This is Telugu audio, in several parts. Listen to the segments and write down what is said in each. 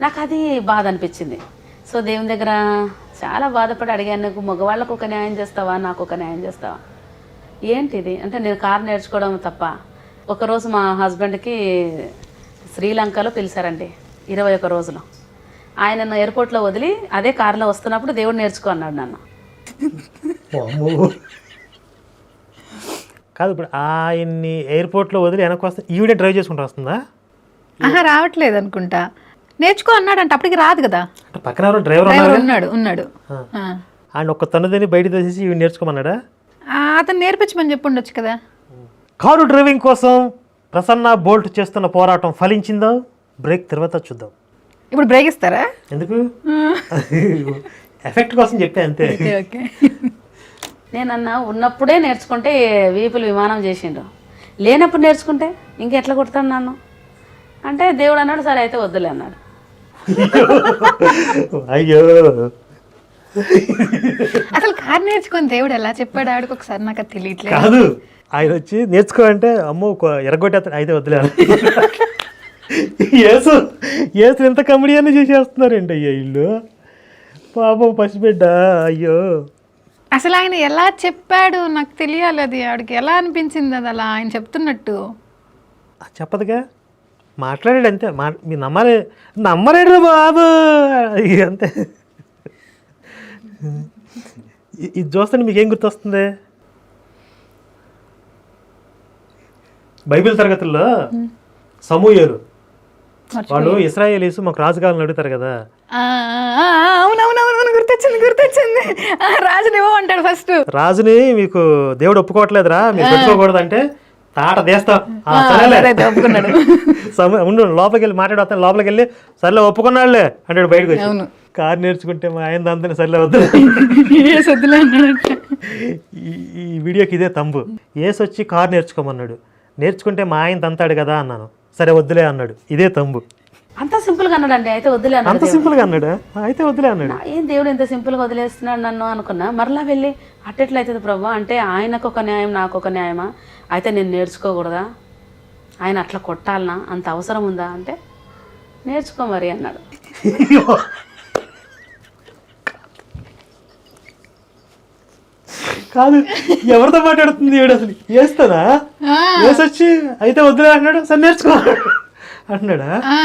నాకు అది బాధ అనిపించింది సో దేవుని దగ్గర చాలా బాధపడి అడిగాను నీకు మగవాళ్ళకు ఒక న్యాయం చేస్తావా? నాకు ఒక న్యాయం చేస్తావా? ఏంటిది? అంటే నేను కారు నేర్చుకోవడం తప్ప. ఒకరోజు మా హస్బెండ్కి శ్రీలంకలో పిలిచారండి ఇరవై ఒక రోజులు. ఆయన ఎయిర్పోర్ట్లో వదిలి అదే కారులో వస్తున్నప్పుడు దేవుడు నేర్చుకో అన్నాడు నన్ను. కాదు ఇప్పుడు ఆయన్ని ఎయిర్పోర్ట్లో వదిలి వెనక్కి వస్తే ఈవిడే డ్రైవ్ చేసుకుంటూ వస్తుందా? ఆహా రావట్లేదు అనుకుంటా. నేర్చుకో అన్నాడంట అప్పటికి రాదు కదా. అంటే పక్కన ఎవరో డ్రైవర్ ఉన్నాడు ఉన్నాడు. ఆ. ఆయన ఒక్క తనుదని బయట తీసేసి ఇవి నేర్చుకోమన్నాడా? ఆ, అతను నేర్పించమని చెప్పి ఉండొచ్చు కదా. కారు డ్రైవింగ్ కోసం ప్రసన్న బోల్ట్ చేస్తున్న పోరాటం ఫలించిందో? బ్రేక్ తర్వాత చూద్దాం. ఇప్పుడు బ్రేక్ ఇస్తారా? ఎందుకు? ఎఫెక్ట్ కోసం చెప్పే అంతే. Okay okay. నేనన్నా ఉన్నప్పుడే నేర్చుకుంటే వీపులు విమానం చేసిండు లేనప్పుడు నేర్చుకుంటే ఇంకెట్లా కొడతాను నన్ను? అంటే దేవుడు అన్నాడు సరే అయితే వద్దులే అన్నాడు. అయ్యో. అసలు కార్ నేర్చుకొని దేవుడు ఎలా చెప్పాడు? ఆవిడకి ఒకసారి నాకు అది తెలియట్లేదు. కాదు. ఆయన వచ్చి నేర్చుకో అంటే అమ్మో ఎరగొట్టేస్తాను. అయితే వదిలే ఏసు ఏసు ఎంత కమెడియన్ చేసేస్తున్నారండి అయ్యో ఇల్లు. పాపం పసిబిడ్డ అయ్యో. అసలు ఆయన ఎలా చెప్పాడు? నాకు తెలియాలి అది. ఆవిడకి ఎలా అనిపించింది అది అలా ఆయన చెప్తున్నట్టు? చెప్పదుగా? మాట్లాడాడు అంతే మా మీరు నమ్మాలి. నమ్మలేడు బాబు. అంతే. ఇది చూస్తే మీకేం గుర్తొస్తుంది? బైబిల్ తరగతుల్లో సమూహలు వాళ్ళు ఇస్రాయేలీస్ మాకు రాజు కావాలని అడుగుతారు కదా. అవునవునవును గుర్తొచ్చింది గుర్తొచ్చింది. రాజునేమో అంటాడు ఫస్ట్. రాజుని మీకు దేవుడు ఒప్పుకోవట్లేదురా మీరు పెట్టుకోకూడదు అంటే తాట తీస్తాం. ఒప్పుకున్నాడు. ఉండు లోపలికి వెళ్ళి మాట్లాడతాను లోపలికి వెళ్ళి సర్లే ఒప్పుకున్నాడులే అంటాడు బయటకు వచ్చి. కారు నేర్చుకుంటే మా ఆయన దాంతో సర్లే వద్దు ఏ సద్దులే అన్నాడంట ఈ వీడియోకి ఇదే తంబు. ఏసు వచ్చి కారు నేర్చుకోమన్నాడు. నేర్చుకుంటే మా ఆయన తంతాడు కదా అన్నాను. సరే వద్దులే అన్నాడు. ఇదే తంబు. అంత సింపుల్గా అన్నాడండి అయితే వద్దులే అన్నాడు అంత సింపుల్గా అన్నాడు? అయితే వద్దులే అన్నాడు. ఏం దేవుడు ఇంత సింపుల్గా వదిలేస్తున్నాడు నన్ను అనుకున్నా. మరలా వెళ్ళి అట్టెట్లయితుంది ప్రభు? అంటే ఆయనకు ఒక న్యాయం నాకు ఒక న్యాయమా? అయితే నేను నేర్చుకోకూడదా? ఆయన అట్లా కొట్టాలనా? అంత అవసరం ఉందా? అంటే నేర్చుకో మరి అన్నాడు. కాదు ఎవరితో మాట్లాడుతుంది ఈవిడ అసలు? వేస్తానా వేసి వచ్చి అయితే వద్దులే అన్నాడు. సరే నేర్చుకో. అంటున్నాడా ఆ,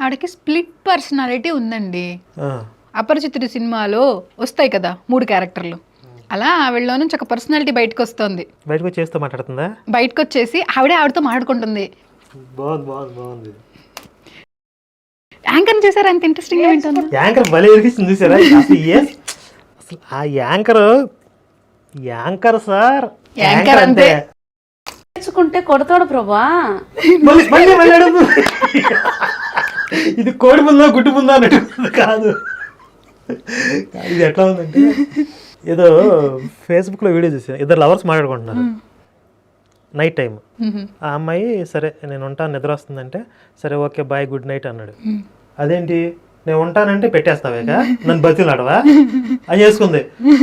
ఆవిడకి స్ప్లిట్ పర్సనాలిటీ ఉందండి. ఆ. అపరిచితుడి సినిమాలో వస్తాయి కదా మూడు క్యారెక్టర్లు. అలా ఆవిడలో నుంచి ఒక పర్సనాలిటీ బయటకు వస్తుంది బయటకు వచ్చి చేస్తూ మాట్లాడుతుందా? బయటకు వచ్చేసి ఆవిడే ఆవిడతో మాట్లాడుకుంటుంది. బాగుంది బాగుంది బాగుంది. యాంకర్ చేశారు అంత ఇంట్రెస్టింగ్గా వింటుంది. యాంకర్ భలే ఎరిగిస్తుంది చూసారా? అసలు అసలు ఆ యాంకర్ యాంకర్ సార్. యాంకర్ అంతే. నేర్చుకుంటే కొడతాడు ప్రభా. మళ్ళీ మళ్ళీ మళ్ళీ అడుగు. ఇది కోడి ముందా గుడ్డు ముందా అన్నట్టు కాదు. ఇది ఎట్లా ఉందంటే ఏదో ఫేస్బుక్లో వీడియో చూసాను ఇద్దరు లవర్స్ మాట్లాడుకుంటున్నారు. నైట్ టైం ఆ అమ్మాయి సరే నేను ఉంటాను నిద్ర వస్తుందంటే సరే ఓకే బాయ్ గుడ్ నైట్ అన్నాడు. అదేంటి? నేను ఉంటానంటే పెట్టేస్తావేక నన్ను బతిలాడవా అని చేసుకుంది.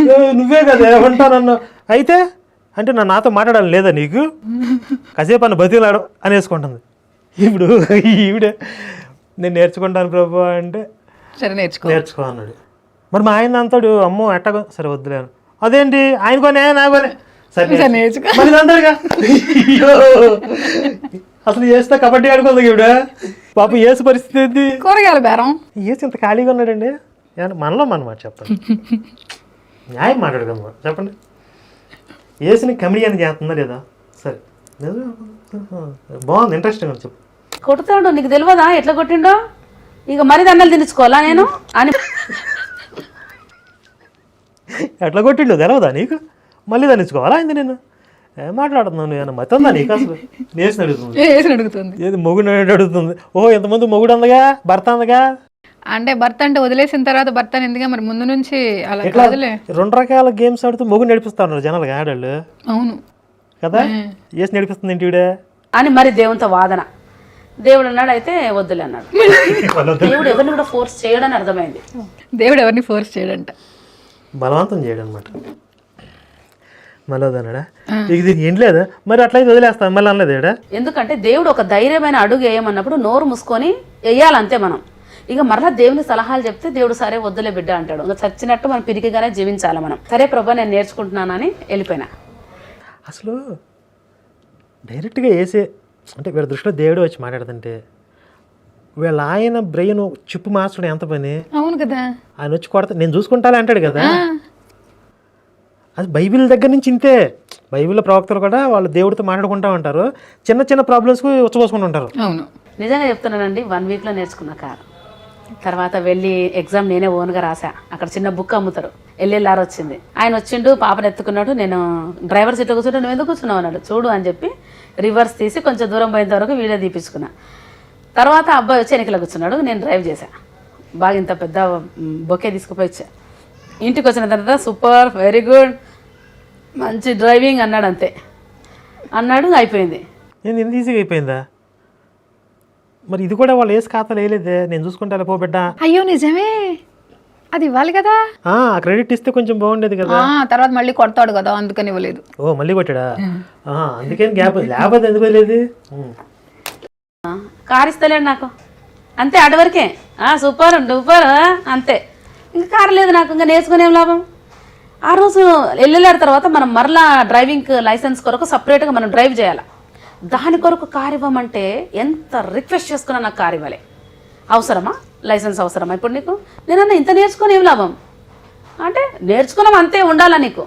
"ఏ, నువ్వే కదా ఉంటానన్నా అయితే అంటే నా నాతో మాట్లాడాలి లేదా నీకు? కాసేపు అన్న బతిలాడు అని వేసుకుంటుంది. ఇప్పుడు ఈవిడే నేను నేర్చుకుంటాను ప్రభు అంటే సరే నేర్చుకో. నేర్చుకో అన్నాడు. మరి మా ఆయన అంతాడు అమ్మో ఎట్టగో? సరే వద్దులేను అదేంటి? ఆయన కొనే నాకు కొనే సరే అంటాడుగా. అసలు చేస్తే కబడ్డీ ఆడుకుంది ఈవిడ. పాప ఏసు పరిస్థితి ఏంది కూరగాయల బేరం. ఏసు ఇంత ఖాళీగా ఉన్నాడండి? మనలో మన మాట చెప్పండి న్యాయం మాట్లాడగలమా చెప్పండి. ఏసుని కమిడియన్ చేస్తుందా లేదా? సరే. బాగుంది ఇంట్రెస్టింగ్ అని చెప్పు. కొడతాడు నీకు తెలియదా? ఎట్లా కొట్టిండో? ఇక మరి దండలు తినించుకోవాలా నేను? అని ఎట్లా కొట్టిండు తెలవదా నీకు? మళ్ళీ దానిచ్చుకోవాలా అయింది నేను ఏం మాట్లాడుతున్నాను నేను మతందా నీకు అసలు? నేసిన అడుగుతుంది వేసి అడుగుతుంది ఏది మొగుడు అడుగుతుంది ఓ ఎంతమంది మొగుడు అందగా? భర్త అందగా? అంటే భర్త అంటే వదిలేసిన తర్వాత భర్త ఎందుగా మరి ముందు నుంచి అలా ఎట్లా? కాదులే? రెండు రకాల గేమ్స్ ఆడుతూ మొగుడు నడిపిస్తా ఉన్నారు జనాలుగా ఆడాళ్ళు. అవును. కదా? ఏసి నడిపిస్తుంది ఏంటి ఈవిడ? అని మరి దేవునితో వాదన. దేవుడు అన్నాడు అయితే వద్దులే అన్నాడు. దేవుడు ఎవరిని కూడా ఫోర్స్ చేయడని అర్థమైంది. దేవుడు ఎవరిని ఫోర్స్ చేయడంట. బలవంతం చేయడం అనమాట మళ్ళీ దీనికి ఏం లేదా మరి అట్లయితే వదిలేస్తాను మళ్ళీ అనలేదు ఎందుకంటే దేవుడు ఒక ధైర్యమైన అడుగు వేయమన్నప్పుడు నోరు మూసుకొని వేయాలంతే మనం. ఇక మరలా దేవుని సలహాలు చెప్తే దేవుడు సరే వద్దులే బిడ్డ అంటాడు. ఇంకా చచ్చినట్టు మనం పిరికిగానే జీవించాలి మనం. సరే ప్రభా నేను నేర్చుకుంటున్నానని వెళ్ళిపోయినా. అసలు డైరెక్ట్గా వేసే అంటే వీళ్ళ దృష్టిలో దేవుడు వచ్చి మాట్లాడుతుంటే వీళ్ళ ఆయన బ్రెయిన్ చిప్పు మార్చడం ఎంత పని? అవును కదా. ఆయన వచ్చి కొడతా నేను చూసుకుంటాలే అంటాడు కదా. అది బైబిల్ దగ్గర నుంచి ఇంతే. బైబిల్ ప్రవక్తలు కూడా వాళ్ళు దేవుడితో మాట్లాడుకుంటా ఉంటారు. చిన్న చిన్న ప్రాబ్లమ్స్కి ఉచ్చబోసుకుంటూ ఉంటారు. అవును. నిజంగా చెప్తున్నానండి వన్ వీక్లో నేర్చుకున్న కారు. తర్వాత వెళ్ళి ఎగ్జామ్ నేనే ఓన్గా రాసా అక్కడ చిన్న బుక్ అమ్ముతారు. ఎల్ఎల్ఆర్ వచ్చింది. ఆయన వచ్చిండు పాపను ఎత్తుకున్నాడు నేను డ్రైవర్ సీట్లో కూర్చుంటే నువ్వు ఎందుకు కూర్చున్నావు? అన్నాడు. చూడు అని చెప్పి రివర్స్ తీసి కొంచెం దూరం పోయేంత వరకు వీడియో తీపించుకున్నా తర్వాత అబ్బాయి వచ్చి వెనకలో కూర్చున్నాడు. నేను డ్రైవ్ చేశా. బాగా ఇంత పెద్ద బొకే తీసుకుపోయి వచ్చా. ఇంటికి వచ్చిన తర్వాత సూపర్ వెరీ గుడ్ మంచి డ్రైవింగ్ అన్నాడు అంతే. అన్నాడు అయిపోయింది. నేను ఇంత ఈజీగా అయిపోయిందా? మరి ఇది కూడా వాళ్ళు వేసి ఖాతాలు వేయలేదే? నేను చూసుకుంటా పో బిడ్డ. అయ్యో నిజమే. అది ఇవ్వాలి కదా. ఆ క్రెడిట్ ఇస్తే కొంచెం బాగుండేది కదా. ఆ, తర్వాత మళ్ళీ కొడతాడు కదా అందుకని ఇవ్వలేదు. ఓ మళ్ళీ కొట్టాడా? ఆ, అందుకని గ్యాప్ లేకపోతే ఎందుకు. కారు ఇస్తలేండి నాకు. అంతే అటువరకే. సూపర్ సూపర్ డూపర్ అంతే. ఇంకా కారు లేదు నాకు ఇంకా నేర్చుకునేం లాభం? ఆ రోజు వెళ్ళారు తర్వాత మనం మరలా డ్రైవింగ్ లైసెన్స్ కొరకు సపరేట్గా మనం డ్రైవ్ చేయాలి? దాని కొరకు కారు ఇవ్వమంటే ఎంత రిక్వెస్ట్ చేసుకున్నా నాకు కారు ఇవ్వాలి. అవసరమా? లైసెన్స్ అవసరమా ఇప్పుడు నీకు? నేనన్నా ఇంత నేర్చుకుని ఏం లాభం? అంటే నేర్చుకున్నాం అంతే ఉండాలా నీకు?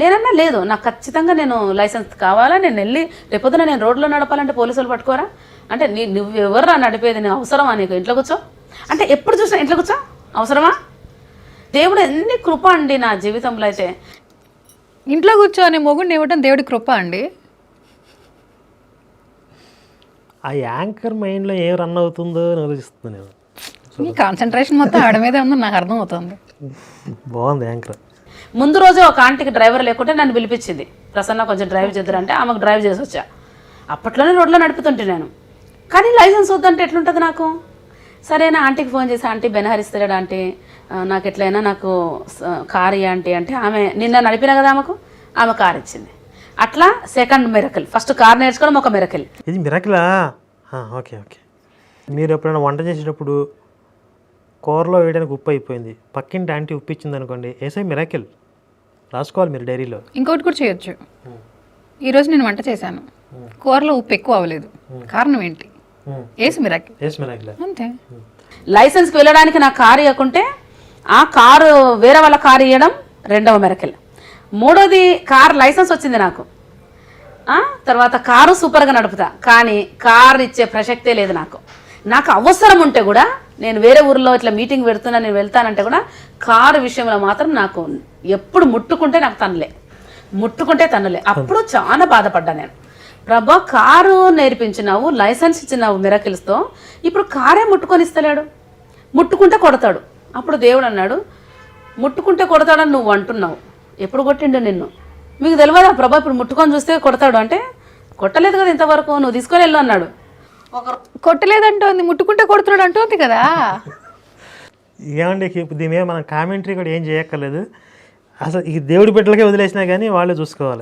నేనన్నా లేదు నాకు ఖచ్చితంగా నేను లైసెన్స్ కావాలా? నేను వెళ్ళి రేపొద్దున నేను రోడ్లో నడపాలంటే పోలీసులు పట్టుకోరా? అంటే నీ నువ్వు ఎవర్రా నడిపేది? నీకు అవసరమా నీకు? ఇంట్లో కూర్చో. అంటే ఎప్పుడు చూసినా ఇంట్లో కూర్చో. అవసరమా? దేవుడు ఎన్ని కృప అండి నా జీవితంలో అయితే. ఇంట్లో కూర్చొని మొగుడిని ఇవ్వడం దేవుడి కృప అండి. ఆ యాంకర్ మైండ్లో ఏం రన్ అవుతుందో అని ఆలోచిస్తుంది నేను. కాన్సన్ట్రేషన్ మొత్తం ఆడ మీదే ఉందని నాకు అర్థమవుతుంది. బాగుంది యాంకర్. ముందు రోజే ఒక ఆంటీకి డ్రైవర్ లేకుంటే నన్ను పిలిపించింది. ప్రసన్న కొంచెం డ్రైవ్ చేద్దరంటే ఆమెకు డ్రైవ్ చేసి వచ్చా. అప్పట్లోనే రోడ్లో నడుపుతుంటే నేను. కానీ లైసెన్స్ వద్దంటే ఎట్లుంటుంది నాకు? సరే నా ఆంటీకి ఫోన్ చేసి ఆంటీ బెనహరిస్తాడు ఆంటీ. నాకు ఎట్లయినా నాకు కార్ ఆంటీ. అంటే ఆమె నిన్న నడిపిన కదా ఆమెకు? ఆమె కార్ ఇచ్చింది. అట్లా సెకండ్ మిరకల్. ఫస్ట్ కార్ నేర్చుకోవడం ఒక మిరకల్. ఇది మిరకిలా? Okay okay. మీరు ఎప్పుడైనా వంట చేసేటప్పుడు కూరలో వేయడానికి ఉప్పు అయిపోయింది. పక్కింటి ఆంటీ ఉప్పు ఇచ్చింది అనుకోండి ఏసై మిరకిల్. రాసుకోవాలి మీరు డైరీలో. ఇంకోటి కూడా చేయొచ్చు. ఈరోజు నేను వంట చేశాను. కూరలో ఉప్పు ఎక్కువ అవ్వలేదు. కారణం ఏంటి? Miracle is miracle. అంతే. లైసెన్స్కి వెళ్ళడానికి నా కారు ఇవ్వకుంటే ఆ కారు వేరే వాళ్ళ కారు ఇవ్వడం రెండవ మెరకల్. మూడోది కార్ లైసెన్స్ వచ్చింది నాకు. ఆ, తర్వాత కారు సూపర్గా నడుపుతా. కానీ కారు ఇచ్చే ప్రసక్తే లేదు నాకు. నాకు అవసరం ఉంటే కూడా నేను వేరే ఊర్లో ఇట్లా మీటింగ్ పెడుతున్నా నేను వెళ్తానంటే కూడా కారు విషయంలో మాత్రం నాకు ఎప్పుడు ముట్టుకుంటే నాకు తనలే ముట్టుకుంటే తనలే అప్పుడు చాలా బాధపడ్డా నేను. ప్రభా కారు నేర్పించినావు లైసెన్స్ ఇచ్చినావు మిరకిల్స్తో. ఇప్పుడు కారే ముట్టుకొని ఇస్తలేడు. ముట్టుకుంటే కొడతాడు. అప్పుడు దేవుడు అన్నాడు ముట్టుకుంటే కొడతాడని నువ్వు అంటున్నావు. ఎప్పుడు కొట్టిండు నిన్ను? మీకు తెలియదా ప్రభా ఇప్పుడు ముట్టుకొని చూస్తే కొడతాడు అంటే కొట్టలేదు కదా ఇంతవరకు నువ్వు తీసుకొని వెళ్ళు అన్నాడు. ఒక కొట్టలేదంటోంది ముట్టుకుంటే కొడుతున్నాడు అంటోంది కదా. ఏమండి ఇప్పుడు దీని మీద మనం కామెంటరీ కూడా ఏం చేయక్కర్లేదు. అసలు ఈ దేవుడి బిడ్డలకే వదిలేసినా కానీ వాళ్ళే చూసుకోవాలి.